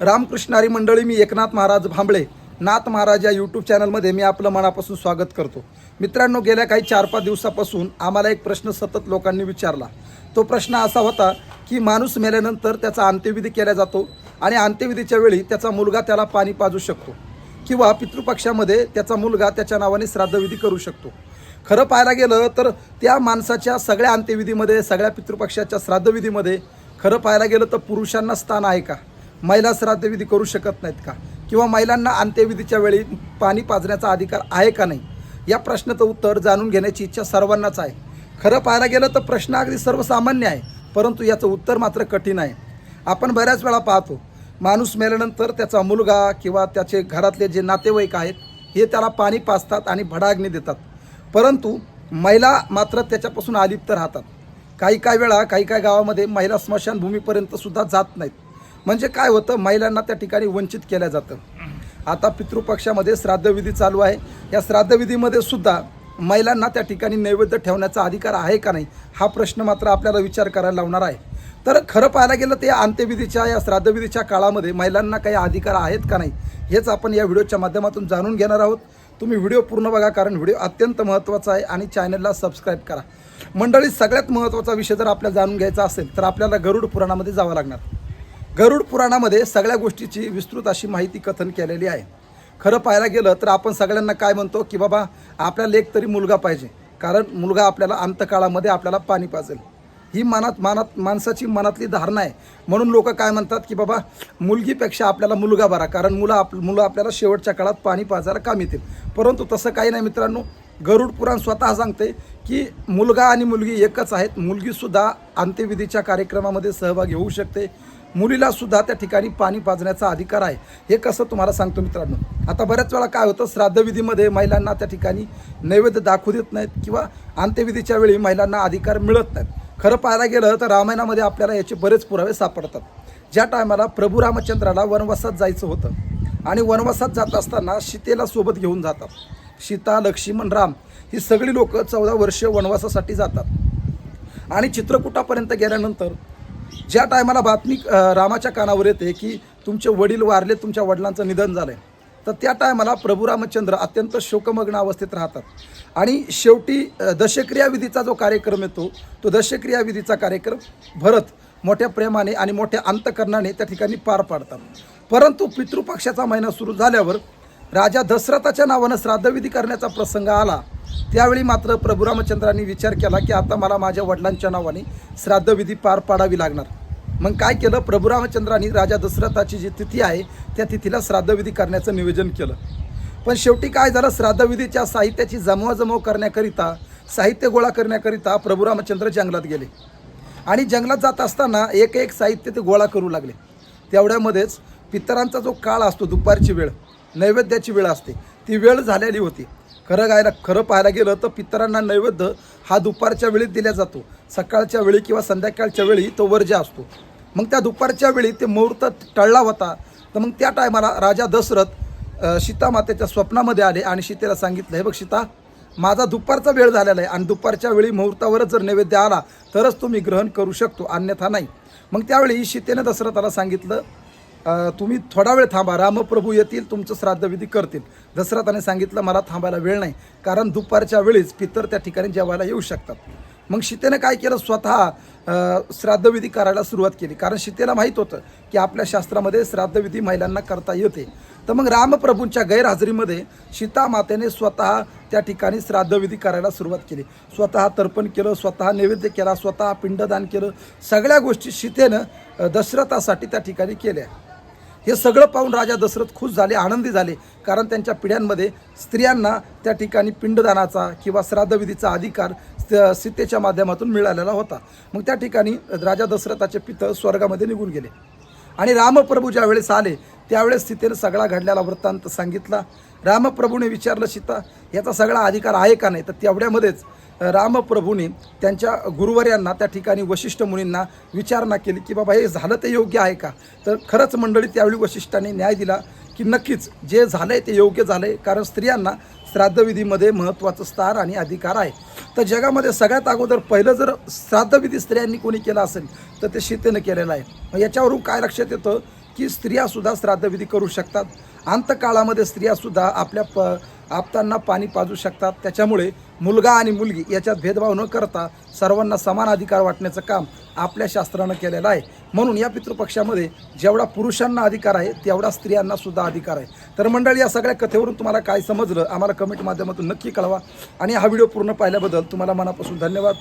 रामकृष्णारी मंडळी मी एकनाथ महाराज भांबळे. नाथ महाराज या यूट्यूब चॅनलमध्ये मी आपलं मनापासून स्वागत करतो. मित्रांनो गेल्या काही चार पाच दिवसापासून आम्हाला एक प्रश्न सतत लोकांनी विचारला. तो प्रश्न असा होता की माणूस मेल्यानंतर त्याचा अंत्यविधी केला जातो आणि अंत्यविधीच्या वेळी त्याचा मुलगा त्याला पाणी पाजू शकतो किंवा पितृपक्षामध्ये त्याचा मुलगा त्याच्या नावाने श्राद्धविधी करू शकतो. खरं पाहायला गेलं तर त्या माणसाच्या सगळ्या अंत्यविधीमध्ये सगळ्या पितृपक्षाच्या श्राद्धविधीमध्ये खरं पाहायला गेलं तर पुरुषांना स्थान आहे का? महिला श्राद्धविधी करू शकत नाहीत का? किंवा महिलांना अंत्यविधीच्या वेळी पाणी पाजण्याचा अधिकार आहे का नाही? या प्रश्नाचं उत्तर जाणून घेण्याची इच्छा सर्वांनाच आहे. खरं पाहायला गेलं तर प्रश्न अगदी सर्वसामान्य आहे परंतु याचं उत्तर मात्र कठीण आहे. आपण बऱ्याच वेळा पाहतो माणूस मेल्यानंतर त्याचा मुलगा किंवा त्याचे घरातले जे नातेवाईक आहेत हे त्याला पाणी पाजतात आणि भडाग्नी देतात. परंतु महिला मात्र त्याच्यापासून अलिप्त राहतात. काही काही वेळा काही काही गावामध्ये महिला स्मशानभूमीपर्यंत सुद्धा जात नाहीत. म्हणजे काय होतं महिलांना त्या ठिकाणी वंचित केलं जातं. आता पितृपक्षामध्ये श्राद्धविधी चालू आहे. या श्राद्धविधीमध्ये सुद्धा महिलांना त्या ठिकाणी नैवेद्य ठेवण्याचा अधिकार आहे का नाही हा प्रश्न मात्र आपल्याला विचार करायला लावणार आहे. तर खरं पाहायला गेलं तर या अंत्यविधीच्या या श्राद्धविधीच्या काळामध्ये महिलांना काही अधिकार आहेत का नाही हेच आपण या व्हिडिओच्या माध्यमातून जाणून घेणार आहोत. तुम्ही व्हिडिओ पूर्ण बघा कारण व्हिडिओ अत्यंत महत्त्वाचा आहे आणि चॅनलला सबस्क्राईब करा. मंडळी सगळ्यात महत्त्वाचा विषय जर आपल्याला जाणून घ्यायचा असेल तर आपल्याला गरुड पुराणामध्ये जावं लागणार. गरुड पुराणामध्ये सगळ्या गोष्टीची विस्तृत अशी माहिती कथन केलेली आहे. खरं पाहायला गेलं तर आपण सगळ्यांना काय म्हणतो की बाबा आपल्याला एक तरी मुलगा पाहिजे. कारण मुलगा आपल्याला अंतकाळामध्ये आपल्याला पाणी पाजेल. ही मनात मनात माणसाची मनातली धारणा आहे. म्हणून लोक काय म्हणतात की बाबा मुलगीपेक्षा आपल्याला मुलगा बरा. कारण मुलं आप मुलं आपल्याला शेवटच्या काळात पाणी पाजायला काम येतील. परंतु तसं काही नाही मित्रांनो. गरुड पुराण स्वतः सांगते की मुलगा आणि मुलगी एकच आहेत. मुलगीसुद्धा अंत्यविधीच्या कार्यक्रमामध्ये सहभागी होऊ शकते. मुलीला सुद्धा त्या ठिकाणी पाणी पाजण्याचा अधिकार आहे. हे कसं तुम्हाला सांगतो मित्रांनो? आता बऱ्याच वेळा काय होतं श्राद्धविधीमध्ये महिलांना त्या ठिकाणी नैवेद्य दाखवू देत नाहीत किंवा अंत्यविधीच्या वेळी महिलांना अधिकार मिळत नाहीत. खरं पाहायला गेलं तर रामायणामध्ये आपल्याला याचे बरेच पुरावे सापडतात. ज्या टायमाला प्रभू रामचंद्राला वनवासात जायचं होतं आणि वनवासात जात असताना सीतेला सोबत घेऊन जातात. सीता लक्ष्मण राम ही सगळी लोकं चौदा वर्ष वनवासासाठी जातात. आणि चित्रकूटापर्यंत गेल्यानंतर ज्या टायमाला बातमी रामाच्या कानावर येते की तुमचे वडील वारले तुमच्या वडिलांचं निधन झालं आहे तर त्या टायमाला प्रभू रामचंद्र अत्यंत शोकमग्न अवस्थेत राहतात. आणि शेवटी दशक्रियाविधीचा दशक्रिया विधीचा जो कार्यक्रम येतो तो दशक्रियाविधीचा कार्यक्रम भरत मोठ्या प्रेमाने आणि मोठ्या अंतकरणाने त्या ठिकाणी पार पाडतात. परंतु पितृपक्षाचा महिना सुरू झाल्यावर राजा दशरथाच्या नावानं श्राद्धविधी करण्याचा प्रसंग आला. त्यावेळी मात्र प्रभू रामचंद्रांनी विचार केला की आता मला माझ्या वडिलांच्या नावाने श्राद्धविधी पार पाडावी लागणार. मग काय केलं? प्रभू रामचंद्रांनी राजा दशरथाची जी तिथी आहे त्या तिथीला श्राद्धविधी करण्याचं नियोजन केलं. पण शेवटी काय झालं? श्राद्धविधीच्या साहित्याची जमवाजमव करण्याकरिता साहित्य गोळा करण्याकरिता प्रभू रामचंद्र जंगलात गेले. आणि जंगलात जात असताना एक एक साहित्य ते गोळा करू लागले. तेवढ्यामध्येच पितरांचा जो काळ असतो दुपारची वेळ नैवेद्याची वेळ असते ती वेळ झालेली होती. खरं गायला खरं पाहायला गेलं तर पितरांना नैवेद्य हा दुपारच्या वेळी दिला जातो. सकाळच्या वेळी किंवा संध्याकाळच्या वेळी तो वर्ज्य असतो. मग त्या दुपारच्या वेळी ते मुहूर्त टळला होता. तर मग त्या टायमाला राजा दशरथ सीतामातेच्या स्वप्नामध्ये आले आणि सीतेला सांगितलं हे बघ सीता माझा दुपारचा वेळ झालेला आहे आणि दुपारच्या वेळी मुहूर्तावरच जर नैवेद्य आला तरच तो मी ग्रहण करू शकतो अन्यथा नाही. मग त्यावेळी सीतेने दशरथाला सांगितलं तुम्ही थोडा वेळ थांबा रामप्रभू येतील तुमचं श्राद्धविधी करतील. दशरथाने सांगितलं मला थांबायला वेळ नाही कारण दुपारच्या वेळीच पितर त्या ठिकाणी जेवायला येऊ शकतात. मग सीतेनं काय केलं? स्वतः श्राद्धविधी करायला सुरुवात केली. कारण सीतेला माहीत होतं की आपल्या शास्त्रामध्ये श्राद्धविधी महिलांना करता येते. तर मग रामप्रभूंच्या गैरहजेरीमध्ये सीता मातेने स्वतः त्या ठिकाणी श्राद्धविधी करायला सुरुवात केली. स्वतः तर्पण केलं स्वतः नैवेद्य केला स्वतः पिंडदान केलं. सगळ्या गोष्टी सीतेनं दशरथासाठी त्या ठिकाणी केल्या. हे सगळं पाहून राजा दशरथ खुश झाले आनंदी झाले. कारण त्यांच्या पिढ्यांमध्ये स्त्रियांना त्या ठिकाणी पिंडदानाचा किंवा श्राद्धविधीचा अधिकार स- सीतेच्या माध्यमातून मिळालेला होता. मग त्या ठिकाणी राजा दशरथाचे पितं स्वर्गामध्ये निघून गेले. आणि रामप्रभू ज्या वेळेस आले त्यावेळेस सीतेनं सगळा घडलेला वृत्तांत सांगितला. रामप्रभूने विचारलं सीता याचा सगळा अधिकार आहे का नाही? तर तेवढ्यामध्येच रामप्रभूने त्यांच्या गुरुवर्यांना त्या ठिकाणी वशिष्ठ मुनींना विचारणा केली की बाबा हे झालं ते योग्य आहे का? तर खरंच मंडळी त्यावेळी वशिष्ठांनी न्याय दिला. की नक्कीच जे झालं आहे ते योग्य झालं आहे कारण स्त्रियांना श्राद्धविधीमध्ये महत्त्वाचं स्थान आणि अधिकार आहे. तर जगामध्ये सगळ्यात अगोदर पहिलं जर श्राद्धविधी स्त्रियांनी कोणी केला असेल तर ते सीतेनं केलेलं आहे. मग याच्यावरून काय लक्षात येतं? की की स्त्रियासुद्धा श्राद्धविधी करू शकतात. अंतकाळामध्ये स्त्रियासुद्धा आपल्या प आपतांना पाणी पाजू शकतात. त्याच्यामुळे मुलगा आणि मुलगी याच्यात भेदभाव न करता सर्वांना समान अधिकार वाटण्याचं काम आपल्या शास्त्रानं केलेलं आहे. म्हणून या पितृपक्षामध्ये जेवढा पुरुषांना अधिकार आहे तेवढा स्त्रियांना सुद्धा अधिकार आहे. तर मंडळी या सगळ्या कथेवरून तुम्हाला काय समजलं आम्हाला कमेंट माध्यमातून नक्की कळवा. आणि हा व्हिडिओ पूर्ण पाहिल्याबद्दल तुम्हाला मनापासून धन्यवाद.